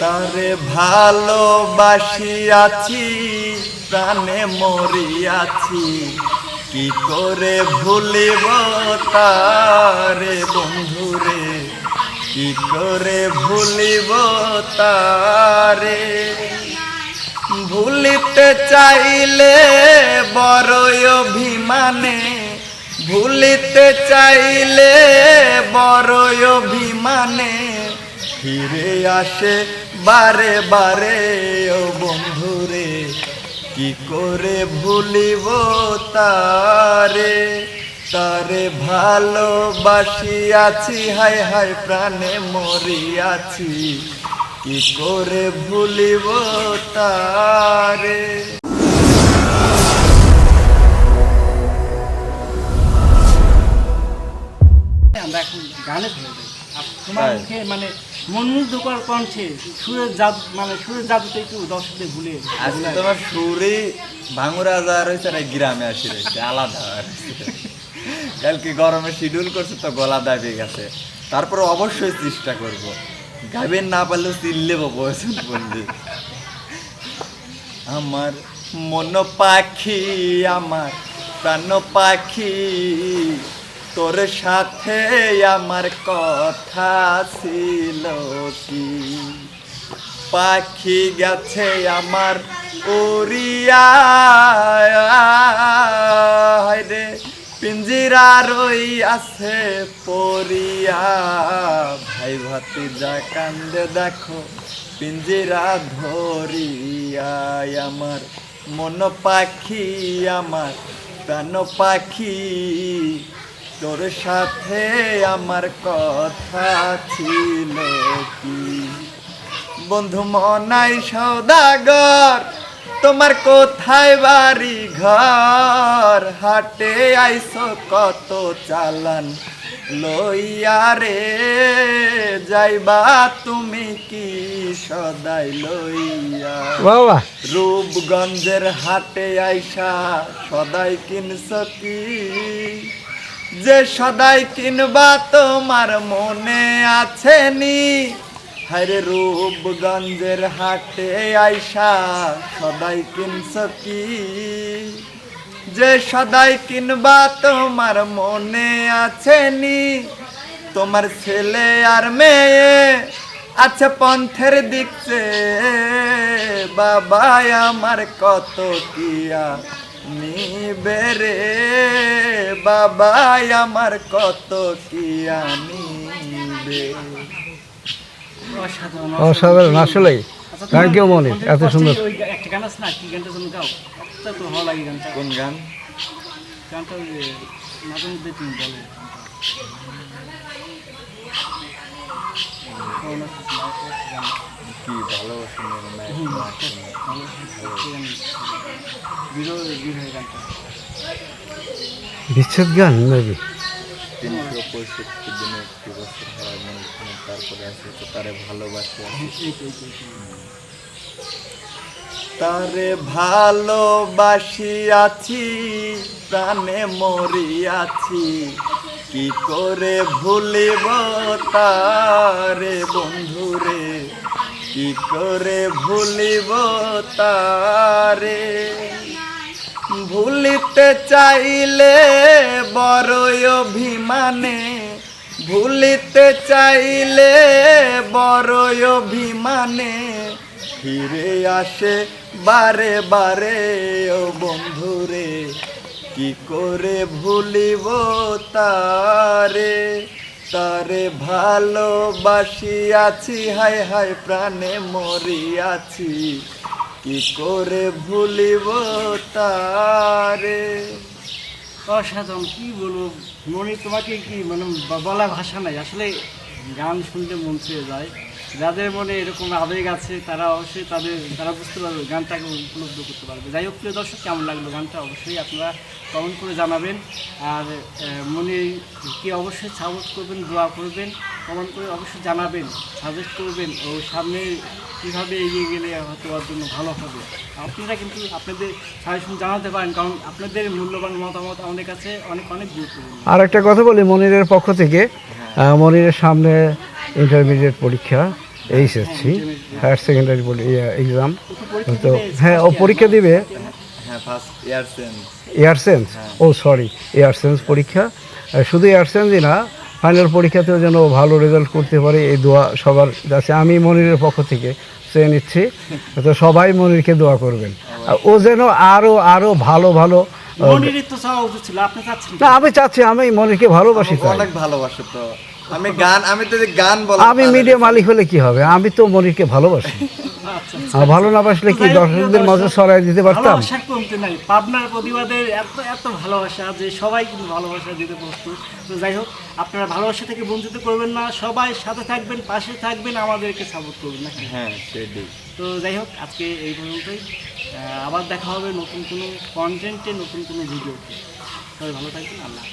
তারে ভালোবাসিয়াছি প্রাণে মরিয়াছি। কি করে ভুলিব তারে বন্ধুরে? কি করে ভুলিব তারে? ভুলিতে চাইলে বড়ই অভিমানে, ভুলিতে চাইলে বড়ই অভিমানে ফিরে আসে বারে বারে, ও বন্ধুরে, কি করে ভুলিব তারে? তারে ভালোবাসি, আছি, হায় হায়, প্রাণে মরিয়াছি কি করে ভুলিব তারে? আমরা এখন গানে আর তোমার মুখে মানে মনোমুগ্ধকর কণ্ঠে সুরের জাদু মানে সুরের জাদুতে একটু দর্শকদের ভুলে আজকে তোমার সুরে ভাঙুরা যা রয়েছে না গ্রামে আসি রয়েছে আলাদা কালকে গরমে শিডিউল করছে তো গলা দাবি গেছে। তারপর অবশ্যই চেষ্টা করব। গাবেন না পারলেও চিল্লে বসুন বললি। আমার মন পাখি আমার প্রাণ পাখি তোর সাথে আমার কথা ছিল কি? পাখি গেছে আমার উড়িয়া রে পিঞ্জিরা রই আছে পরিয়া ভাই ভাতি যা কান্দে দেখো, পিঞ্জিরা ধরিয়া। আমার মন পাখি, আমার প্রাণ পাখি। তোর সাথে আমার কথা ছিল কি? বন্ধু মনাই সৌদাগর তোমার কোথায় বাড়ি ঘর হাটে আইসো কত চালান লইয়া রে যাইবা তুমি কি সদাই লইয়া? রূপগঞ্জের হাটে আইসা সদাই কিনছ কি? যে সদাই কিনবা তোমার মনে আছে নি হরে রূপগঞ্জের হাটে আইসা সদাই কিনছ কি? যে সদাই কিনবা তোমার মনে আছে নি তোমার ছেলে আর মেয়ে আছে পন্থের দিকছে বাবা আমার কত কিয়া নিবে রে বাবা আমার কত কিয়া নিবে। অসাধারণ অসাধারণ। আসলেই আচ্ছা, ইউ তোমার মনি এত সুন্দর? একটা গান আছে না? কি গানটা তুমি গাও? তা তো ভালো লাগে গানটা। কোন গান? গানটা মাঝে মধ্যে তুমি বলো। কি ভালোবাসি বিচ্ছেদ গান মেবি তিনশো পঁয়ষট্টি দিনে একটি বছর হয় মনে তারপরে আছে তো তারে ভালোবাসি। তারে ভালোবাসিয়াছি প্রাণে মরিয়াছি কি করে ভুলিব তারে বন্ধুরে কি করে ভুলিব তারে ভুলিতে চাইলে বড়ই অভিমানে, ভুলিতে চাইলে বড়ই অভিমানে। ফিরে আসে বারে বারে, ও বন্ধুরে, কি করে ভুলিব তারে? তারে ভালোবাসি আছি, হায় হায় প্রাণে মরিয়াছি। কি করে ভুলিব তারে? অসাধারণ, কি বলব? মনে তোমাকে কি মানে বলা ভাষা নাই। আসলে গান শুনতে মন ছুঁয়ে যায়। যাদের মনে এরকম আবেগ আছে, তারা অবশ্যই তাদের, তারা বুঝতে পারবে, গানটাকে উপলব্ধ করতে পারবে। যাই হোক, প্রিয় দর্শক, কেমন লাগল গানটা? অবশ্যই আপনারা কমেন্ট করে জানাবেন। আর মনে কি অবশ্যই সাপোর্ট করবেন, দোয়া করবেন কমেন্ট করে অবশ্যই জানাবেন সাজেস্ট করবেন। ও সামনে কীভাবে এগিয়ে গেলে হয়তো জন্য ভালো হবে? আপনারা কিন্তু আপনাদের সাজেশন জানাতে পারেন কারণ আপনাদের মূল্যবান মতামত আমাদের কাছে অনেক অনেক গুরুত্বপূর্ণ। আর একটা কথা বলি মনিরের পক্ষ থেকে মনিরের সামনে ইন্টারমিডিয়েট পরীক্ষা এইচএসসি হায়ার সেকেন্ডারি এক্সাম তো হ্যাঁ ও পরীক্ষা দিবে। হ্যাঁ এয়ারসেন্স ও সরি এয়ারসেন্স পরীক্ষা। শুধু এয়ারসেন্সই না ফাইনাল পরীক্ষাতেও যেন ভালো রেজাল্ট করতে পারে এই দোয়া সবার কাছে। আমি মনিরের পক্ষ থেকে চেয়ে নিচ্ছি তো সবাই মনিরকে দোয়া করবেন। আর ও যেন আরও আরও ভালো ভালো না আমি চাচ্ছি আমি মনিরকে ভালোবাসি অনেক ভালোবাসি তো। আমি গান আমি তো গান বল আমি মিডিয়া মালিক হলে কি হবে? আমি তো মনিরকে ভালোবাসি। আচ্ছা আর ভালো না বাসলে কি দর্শকদের মাঝে ছড়াই দিতে পারতাম? কমতে নাই। পাবনার প্রতিবাদের এত এত ভালোবাসা যে সবাই কিন্তু ভালোবাসা দিতে প্রস্তুত। তো যাই হোক আপনারা ভালোবাসা থেকে বঞ্চিত করবেন না। সবাই সাথে থাকবেন পাশে থাকবেন আমাদেরকে সাপোর্ট করবেন নাকি? হ্যাঁ সেটাই। তো যাই হোক আজকে এই পর্যন্তই। আহ, আবার দেখা হবে নতুন কোনো কন্টেন্টে নতুন কোনো ভিডিওতে সবাই ভালো থাকবেন আল্লাহ।